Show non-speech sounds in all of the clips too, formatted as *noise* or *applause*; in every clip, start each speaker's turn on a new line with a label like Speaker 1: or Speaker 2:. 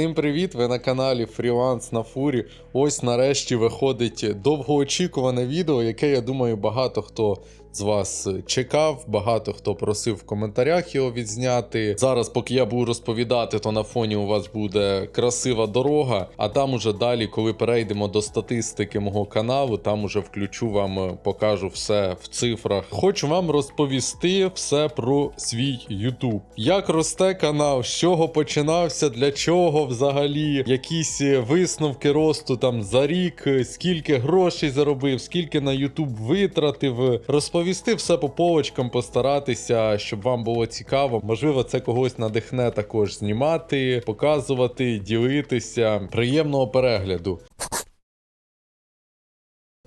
Speaker 1: Всім привіт! Ви на каналі Фріланс на Фурі. Ось нарешті виходить довгоочікуване відео, яке я думаю багато хто з вас чекав, багато хто просив в коментарях його відзняти. Зараз, поки я буду розповідати, то на фоні у вас буде красива дорога. А там уже далі, коли перейдемо до статистики мого каналу, там уже включу вам, е, покажу все в цифрах. Хочу вам розповісти все про свій YouTube. Як росте канал, з чого починався, для чого взагалі, якісь е, висновки росту там за рік, е, скільки грошей заробив, скільки на YouTube витратив. е, Розповісти все по полочкам, постаратися, щоб вам було цікаво. Можливо, це когось надихне також знімати, показувати, ділитися. Приємного перегляду.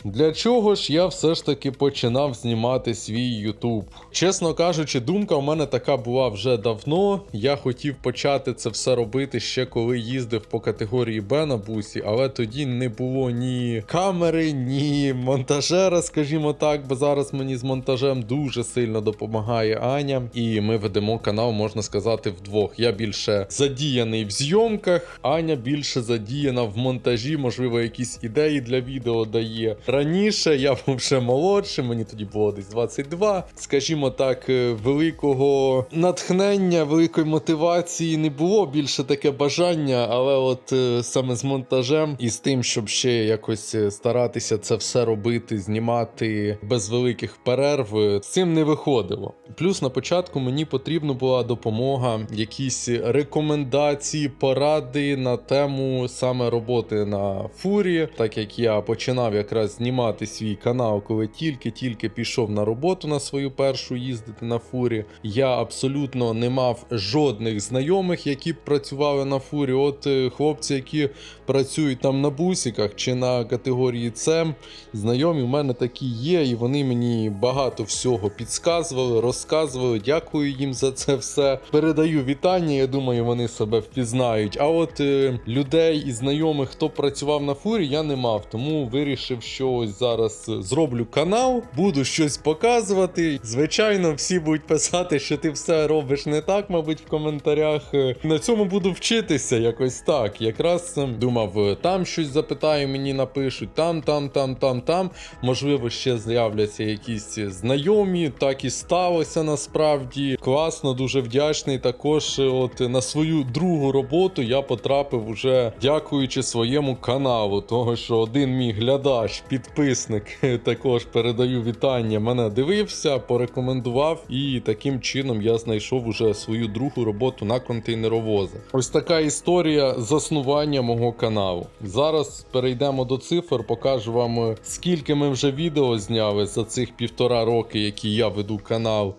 Speaker 1: Для чого ж я все ж таки починав знімати свій YouTube? Чесно кажучи, думка у мене така була вже давно. Я хотів почати це все робити ще коли їздив по категорії Б на бусі, але тоді не було ні камери, ні монтажера, скажімо так, бо зараз мені з монтажем дуже сильно допомагає Аня, і ми ведемо канал, можна сказати, вдвох. Я більше задіяний в зйомках, Аня більше задіяна в монтажі, можливо, якісь ідеї для відео дає. Раніше я був ще молодшим, мені тоді було десь 22. Скажімо так, е, великого натхнення, великої мотивації не було. Більше таке бажання, але от е, саме з монтажем і з тим, щоб ще якось е, старатися це все робити, знімати без великих перерв, з цим не виходило. Плюс на початку мені потрібна була допомога, якісь рекомендації, поради на тему саме роботи на фурі, так як я починав якраз знімати свій канал, коли тільки-тільки пішов на роботу на свою першу їздити на фурі. Я абсолютно не мав жодних знайомих, які б працювали на фурі. От е, хлопці, які працюють там на бусиках чи на категорії С, знайомі в мене такі є, і вони мені багато всього підказували, розказували. Дякую їм за це все. Передаю вітання. Я думаю, вони себе впізнають. А от е, людей і знайомих, хто працював на фурі, я не мав, тому вирішив, що ось зараз е, зроблю канал, буду щось показувати. Звичайно, всі будуть писати, що ти все робиш не так, мабуть, в коментарях. Е, На цьому буду вчитися якось так. Якраз е, думав, е, там щось запитаю, мені напишуть, там, там, там, там, там. Можливо, ще з'являться якісь знайомі. Так і сталося насправді. Класно, дуже вдячний. Також от на свою другу роботу я потрапив уже дякуючи своєму каналу. Того, що один мій глядач, підписник, *laughs* також передаю вітання. Мене дивився, порекомендував, і таким чином я знайшов уже свою другу роботу на контейнеровозах. Ось така історія заснування мого каналу. Зараз перейдемо до цифр, покажу вам, скільки ми вже відео зняли за цих півтора роки, які я веду канал.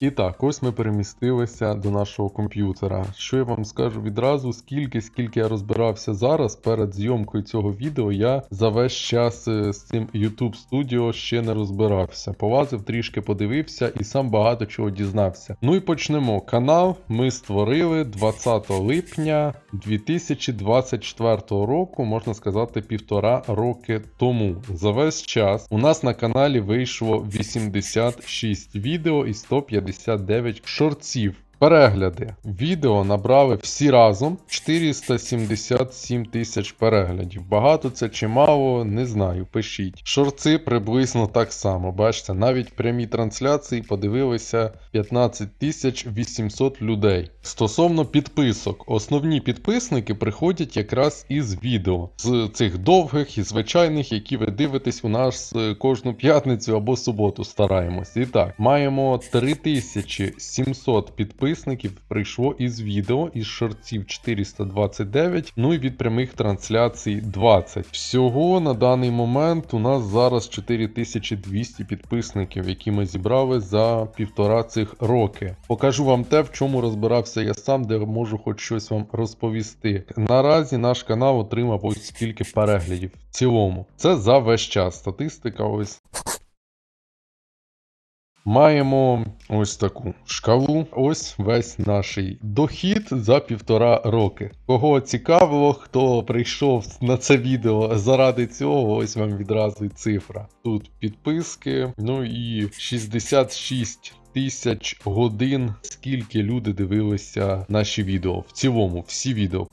Speaker 1: І так, ось ми перемістилися до нашого комп'ютера. Що я вам скажу відразу, скільки, скільки я розбирався зараз перед зйомкою цього відео, я за весь час е, з цим YouTube Studio ще не розбирався. Полазив, трішки подивився і сам багато чого дізнався. Ну і почнемо. Канал ми створили 20 липня 2024 року, можна сказати, півтора роки тому. За весь час у нас на каналі вийшло 86 відео і 150 59 шортів. Перегляди. Відео набрали всі разом 477 тисяч переглядів. Багато це чи мало, не знаю, пишіть. Шорти приблизно так само. Бачите, навіть прямі трансляції подивилися 15 тисяч 800 людей. Стосовно підписок, основні підписники приходять якраз із відео, з цих довгих і звичайних, які ви дивитесь у нас е, кожну п'ятницю або суботу стараємось. І так, маємо 3700 підписників прийшло із відео, із шортів 429, ну і від прямих трансляцій 20. Всього на даний момент у нас зараз 4200 підписників, які ми зібрали за півтора цих роки. Покажу вам те, в чому розбирався я сам, де можу хоч щось вам розповісти. Наразі наш канал отримав ось скільки переглядів в цілому. Це за весь час. Статистика ось. Маємо ось таку шкалу. Ось весь наш дохід за півтора роки. Кого цікавило, хто прийшов на це відео заради цього, ось вам відразу і цифра. Тут підписки, ну і 66 тисяч годин, скільки люди дивилися наші відео. В цілому, всі відео.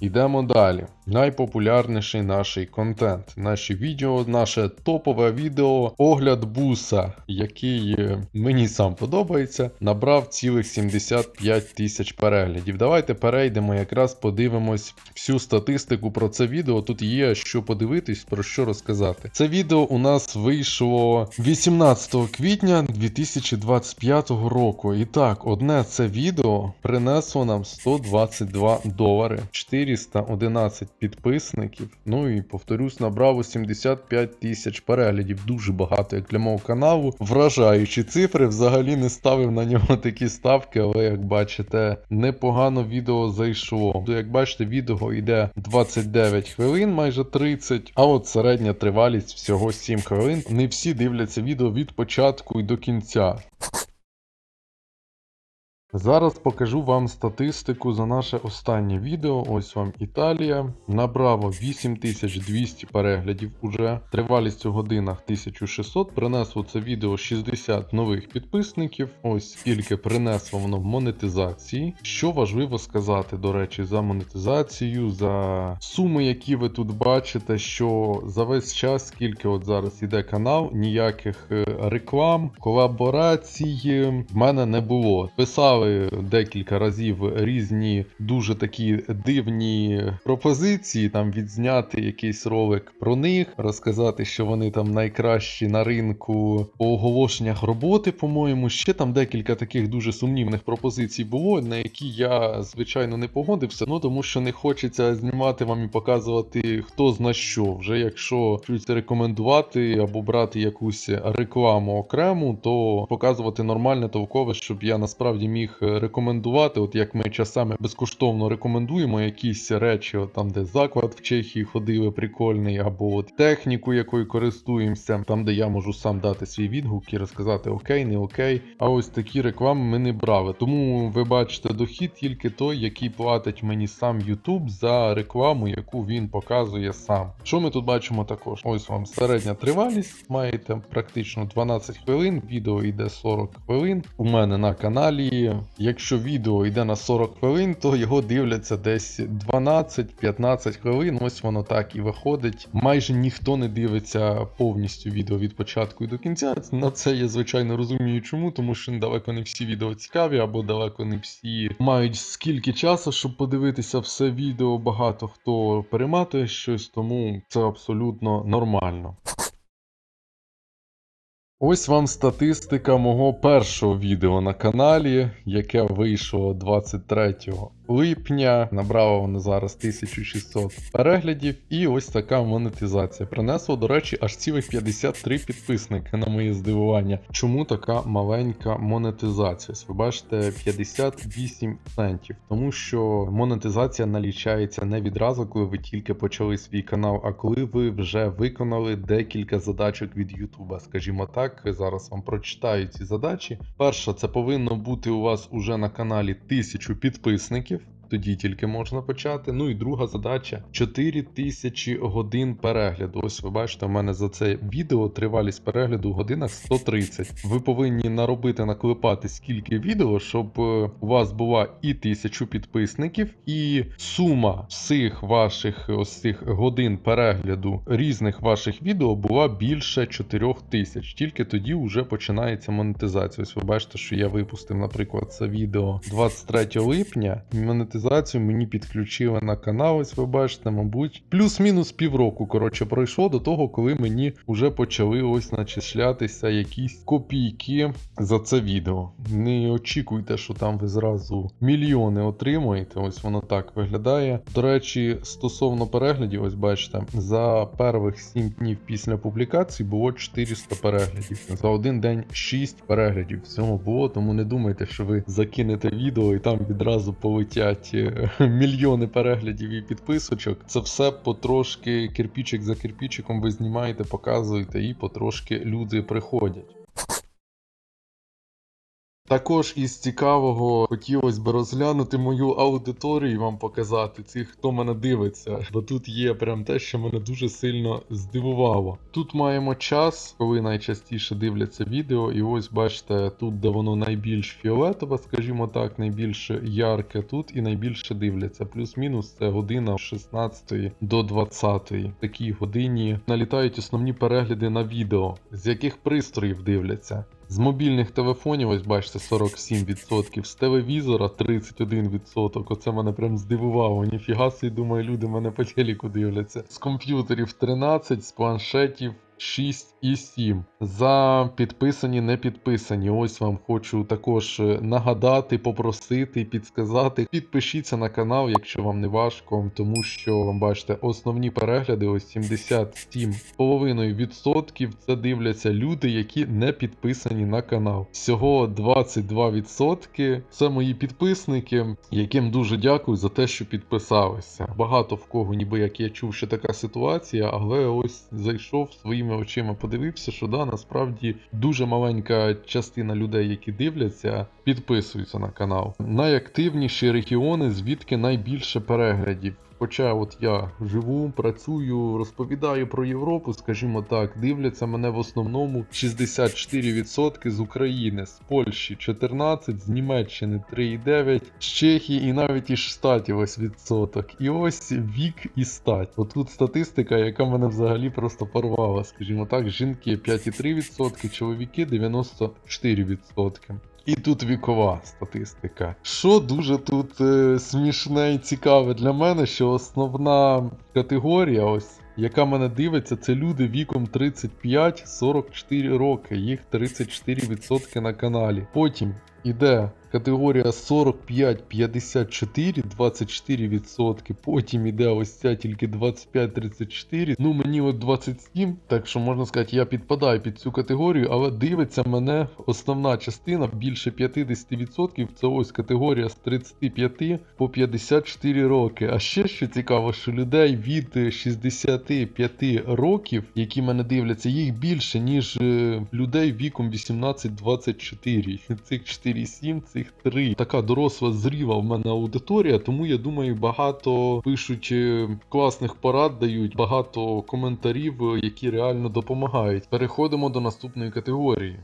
Speaker 1: Йдемо далі. Найпопулярніший наш контент. Наші відео, наше топове відео огляд буса, який е, мені сам подобається, набрав цілих 75 тисяч переглядів. Давайте перейдемо, якраз подивимось всю статистику про це відео. Тут є що подивитись, про що розказати. Це відео у нас вийшло 18 квітня 2025 року. І так, одне це відео принесло нам 122 долари, 411 підписників. Ну і повторюсь, набрав 75 тисяч переглядів. Дуже багато як для мого каналу. Вражаючі цифри. Взагалі не ставив на нього *laughs* такі ставки, але як бачите, непогано відео зайшло. Як бачите, відео йде 29 хвилин, майже 30, а от середня тривалість всього 7 хвилин. Не всі дивляться відео від початку і до кінця. Зараз покажу вам статистику за наше останнє відео. Ось вам Італія. Набрало 8200 переглядів уже. Тривалість у годинах 1600. Принесло це відео 60 нових підписників. Ось скільки принесло воно монетизації. Що важливо сказати, до речі, за монетизацію, за суми, які ви тут бачите, що за весь час, скільки от зараз іде канал, ніяких е, реклам, колаборацій в мене не було. Писали декілька разів різні дуже такі дивні пропозиції, там відзняти якийсь ролик про них, розказати, що вони там найкращі на ринку по оголошеннях роботи, по-моєму. Ще там декілька таких дуже сумнівних пропозицій було, на які я, звичайно, не погодився. Ну тому що не хочеться знімати вам і показувати хто зна що. Вже якщо щось рекомендувати або брати якусь рекламу окрему, то показувати нормальне толкове, щоб я насправді міг рекомендувати, от як ми часами безкоштовно рекомендуємо якісь речі, от там, де заклад в Чехії ходили прикольний, або от техніку, якою користуємося, там, де я можу сам дати свій відгук і розказати окей, не окей. А ось такі реклами ми не брали. Тому ви бачите дохід тільки той, який платить мені сам YouTube за рекламу, яку він показує сам. Що ми тут бачимо також? Ось вам середня тривалість, маєте практично 12 хвилин, відео йде 40 хвилин. У мене на каналі. Якщо відео йде на 40 хвилин, то його дивляться десь 12-15 хвилин. Ось воно так і виходить. Майже ніхто не дивиться повністю відео від початку і до кінця. На це я звичайно розумію, чому, тому що далеко не всі відео цікаві, або далеко не всі мають скільки часу, щоб подивитися все відео. Багато хто перематує щось, тому це абсолютно нормально. Ось вам статистика мого першого відео на каналі, яке вийшло 23 липня. Набрало воно зараз 1600 переглядів, і ось така монетизація. Принесло, до речі, аж цілих 53 підписники на моє здивування. Чому така маленька монетизація? Ви бачите, 58 центів. Тому що монетизація налічається не відразу, коли ви тільки почали свій канал, а коли ви вже виконали декілька задачок від Ютуба. Скажімо так, зараз вам прочитаю ці задачі. Перша, це повинно бути у вас уже на каналі 1000 підписників. Тоді тільки можна почати. Ну і друга задача 4000 годин перегляду. Ось ви бачите, у мене за це відео тривалість перегляду в годинах 130. Ви повинні наробити, наклепати скільки відео, щоб е, у вас була і 1000 підписників, і сума всіх ваших ось цих годин перегляду різних ваших відео була більше 4000. Тільки тоді вже починається монетизація. Ось ви бачите, що я випустив, наприклад, це відео 23 липня. Монетизацію мені підключили на канал, ось ви бачите, мабуть, плюс-мінус півроку. Коротше, пройшло до того, коли мені вже почали ось начислятися якісь копійки за це відео. Не очікуйте, що там ви зразу мільйони отримуєте. Ось воно так виглядає. До речі, стосовно переглядів, ось бачите, за перших 7 днів після публікації було 400 переглядів. За один день 6 переглядів в цьому було, тому не думайте, що ви закинете відео і там відразу полетять е, *laughs* мільйони переглядів і підписочок. Це все потрошки кирпічик за кирпічиком ви знімаєте, показуєте, і потрошки люди приходять. Також із цікавого хотілося б розглянути мою аудиторію і вам показати цих, хто мене дивиться. Бо тут є прям те, що мене дуже сильно здивувало. Тут маємо час, коли найчастіше дивляться відео, і ось бачите, тут, де воно найбільш фіолетове, скажімо так, найбільш ярке тут і найбільше дивляться. Плюс-мінус це година з 16 до 20. В такій годині налітають основні перегляди на відео, з яких пристроїв дивляться. З мобільних телефонів, ось бачите, 47%, з телевізора 31%. Оце мене прям здивувало. Ніфіга собі, думаю, люди мене по телеку дивляться. З комп'ютерів 13, з планшетів 6 і 7. За підписані, не підписані. Ось вам хочу також е, нагадати, попросити, підсказати. Підпишіться на канал, якщо вам не важко, тому що бачите, основні перегляди, ось 77,5% це дивляться люди, які не підписані на канал. Всього 22% це мої підписники, яким дуже дякую за те, що підписалися. Багато в кого, ніби як я чув, що така ситуація, але ось зайшов своїми очима, подивився, що да, насправді дуже маленька частина людей, які дивляться, підписуються на канал. Найактивніші регіони, звідки найбільше переглядів. Хоча от я живу, працюю, розповідаю про Європу, скажімо так, дивляться мене в основному 64% з України, з Польщі 14%, з Німеччини 3,9%, з Чехії і навіть із Штатів ось відсоток. І ось вік і стать. Отут статистика, яка мене взагалі просто порвала, скажімо так, жінки 5,3%, чоловіки 94%. І тут вікова статистика. Що дуже тут е, смішне і цікаве для мене, що основна категорія, ось яка мене дивиться, це люди віком 35-44 роки. Їх 34% на каналі. Потім іде категорія 45-54, 24%. Потім іде ось ця тільки 25-34. Ну мені от 27, так що можна сказати, я підпадаю під цю категорію, але дивиться мене основна частина більше 50%. Це ось категорія з 35 по 54 роки. А ще що цікаво, що людей від 65 років, які мене дивляться, їх більше, ніж е, людей віком 18-24. Цих 4,7, цих 3. Така доросла зріва в мене аудиторія, тому я думаю, багато пишуть е, класних порад дають, багато коментарів, е, які реально допомагають. Переходимо до наступної категорії.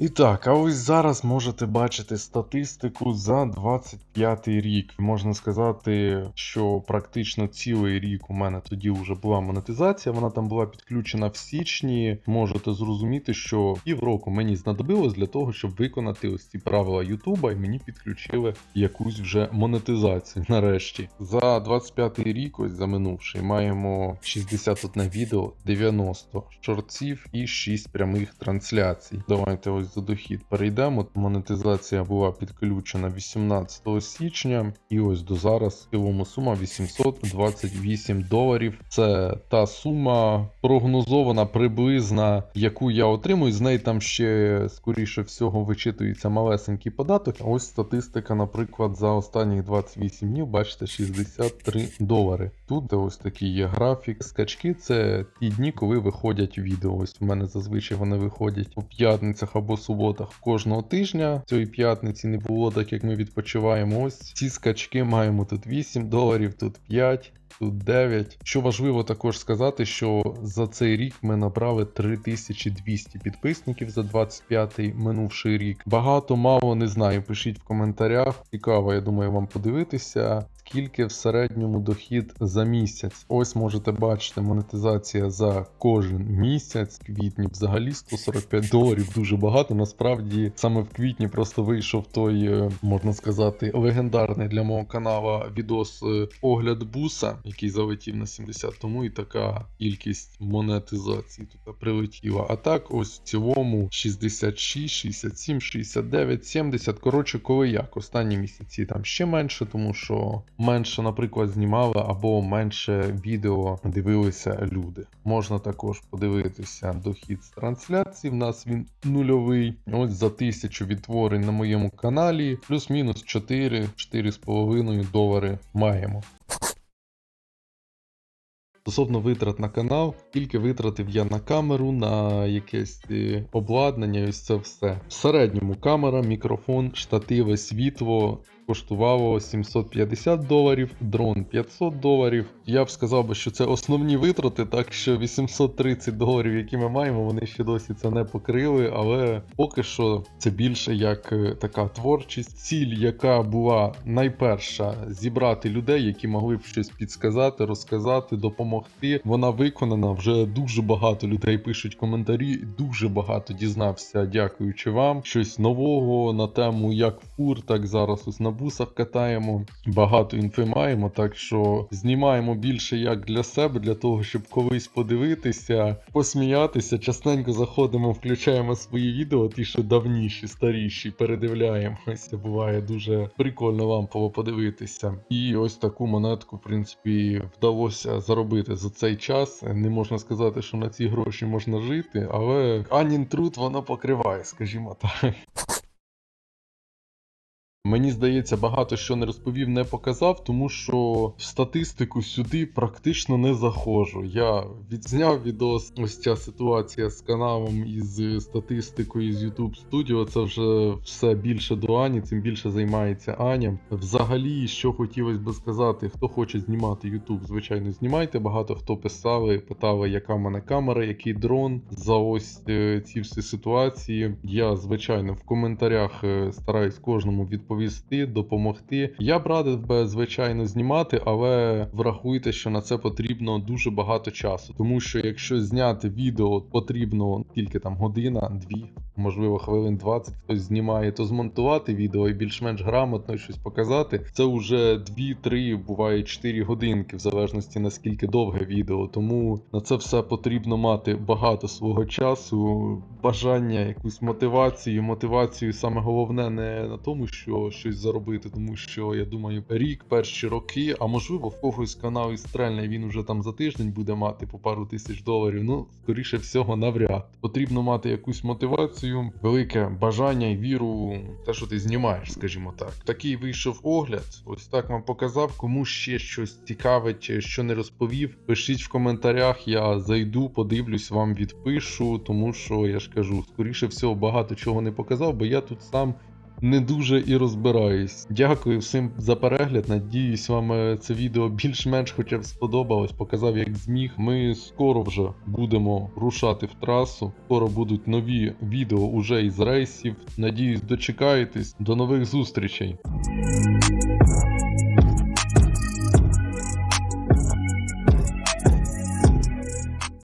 Speaker 1: І так, а ось зараз можете бачити статистику за 25 рік. Можна сказати, що практично цілий рік у мене тоді вже була монетизація. Вона там була підключена в січні. Можете зрозуміти, що півроку мені знадобилось для того, щоб виконати ось ці правила Ютуба, і мені підключили якусь вже монетизацію. *laughs* Нарешті за 25 рік, ось за минувший, маємо 61 відео, 90 шортів і 6 прямих трансляцій. Давайте ось за дохід перейдемо. Монетизація була підключена 18 січня, і ось до зараз в цілому сума 828 доларів. Це та сума прогнозована приблизна, яку я отримую. З неї там ще скоріше всього вичитується малесенький податок. Ось статистика, наприклад, за останні 28 днів, бачите, 63 долари. Тут ось такий є графік. Скачки це ті дні, коли виходять відео. Ось у мене зазвичай вони виходять у п'ятницях або суботах кожного тижня. Цієї п'ятниці не було, так як ми відпочиваємо. Ось ці скачки маємо тут 8 доларів, тут 5. Тут 9. Що важливо також сказати, що за цей рік ми набрали 3200 підписників за 25-й минувший рік. Багато, мало не знаю. Пишіть в коментарях. Цікаво, я думаю, вам подивитися. Скільки в середньому дохід за місяць? Ось можете бачити монетизація за кожен місяць. Квітні взагалі 145 доларів дуже багато. Насправді саме в квітні просто вийшов той, е, можна сказати, легендарний для мого каналу відос е, огляд буса, який залетів на 70, тому і така кількість монетизації тут прилетіла. А так, ось в цілому 66, 67, 69, 70. Коротше, коли як. Останні місяці там ще менше, тому що менше, наприклад, знімали або менше відео дивилися люди. Можна також подивитися дохід з трансляції. В нас він нульовий. Ось за тисячу відтворень на моєму каналі, плюс-мінус 4, 4,5 долари маємо. Стосовно витрат на канал, скільки витратив я на камеру, на якесь е, обладнання, і ось це все. В середньому камера, мікрофон, штативи, світло. Коштувало 750 доларів, дрон 500 доларів. Я б сказав би, що це основні витрати, так що 830 доларів, які ми маємо, вони ще досі це не покрили, але поки що це більше як е, така творчість. Ціль, яка була найперша, зібрати людей, які могли б щось підсказати, розказати, допомогти. Вона виконана. Вже дуже багато людей пишуть коментарі. Дуже багато дізнався, дякуючи вам. Щось нового на тему як фур, так зараз ось на бусах катаємо. Багато інфи маємо, так що знімаємо більше як для себе, для того, щоб колись подивитися, посміятися. Частенько заходимо, включаємо свої відео, ті, що давніші, старіші, передивляємося. Буває дуже прикольно вам подивитися. І ось таку монетку, в принципі, вдалося заробити за цей час. Не можна сказати, що на ці гроші можна жити, але Анін труд покриває, скажімо так. Мені здається, багато що не розповів, не показав, тому що в статистику сюди практично не заходжу. Я відзняв відос. Ось ця ситуація з каналом і з статистикою з YouTube Studio. Це вже все більше до Ані, цим більше займається Аня. Взагалі, що хотілося би сказати, хто хоче знімати YouTube, звичайно, знімайте. Багато хто писали, питали, яка в мене камера, який дрон за ось е, ці всі ситуації. Я, звичайно, в коментарях е, стараюсь кожному відповісти, допомогти. Я б радив би, звичайно, знімати, але врахуйте, що на це потрібно дуже багато часу. Тому що якщо зняти відео потрібно тільки там година, дві. Можливо, хвилин 20 хтось знімає, то змонтувати відео і більш-менш грамотно щось показати. Це вже 2-3, буває 4 годинки, в залежності наскільки довге відео. Тому на це все потрібно мати багато свого часу, бажання, якусь мотивацію. Мотивацію саме головне не на тому, що щось заробити, тому що я думаю, рік, перші роки, а можливо, в когось канал і стрельний, він уже там за тиждень буде мати по пару тисяч доларів. Ну, скоріше всього, навряд. Потрібно мати якусь мотивацію, велике бажання і віру, в те, що ти знімаєш, скажімо так. Такий вийшов огляд. Ось так вам показав. Кому ще щось цікавить, що не розповів, пишіть в коментарях. Я зайду, подивлюсь, вам відпишу, тому що я ж кажу, скоріше всього, багато чого не показав, бо я тут сам. Не дуже і розбираюсь. Дякую всім за перегляд. Надіюсь, вам е, це відео більш-менш хоча б сподобалось. Показав, як зміг. Ми скоро вже будемо рушати в трасу. Скоро будуть нові відео уже із рейсів. Надіюсь, дочекаєтесь. До нових зустрічей.